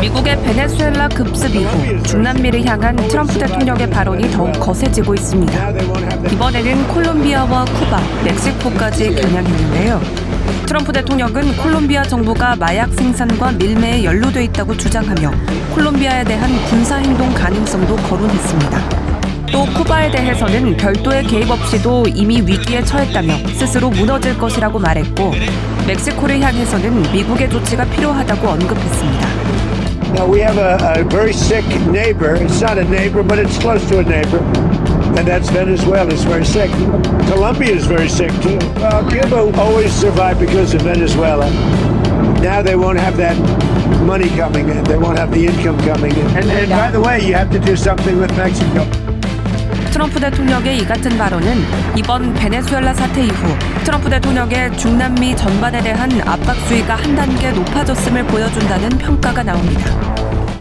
미국의 베네수엘라 급습 이후 중남미를 향한 트럼프 대통령의 발언이 더욱 거세지고 있습니다. 이번에는 콜롬비아와 쿠바, 멕시코까지 겨냥했는데요. 트럼프 대통령은 콜롬비아 정부가 마약 생산과 밀매에 연루돼 있다고 주장하며 콜롬비아에 대한 군사 행동 가능성도 거론했습니다. 또 쿠바에 대해서는 별도의 개입 없이도 이미 위기에 처했다며 스스로 무너질 것이라고 말했고 멕시코를 향해서는 미국의 조치가 필요하다고 언급했습니다. Now we have a, a very sick neighbor. It's not a neighbor, but it's close to a neighbor. And that's Venezuela. It's very sick. Colombia is very sick too. Cuba always survived because of Venezuela. Now they won't have that money coming in. They won't have the income coming in. And, and by the way, you have to do something with Mexico. 트럼프 대통령의 이 같은 발언은 이번 베네수엘라 사태 이후 트럼프 대통령의 중남미 전반에 대한 압박 수위가 한 단계 높아졌음을 보여준다는 평가가 나옵니다.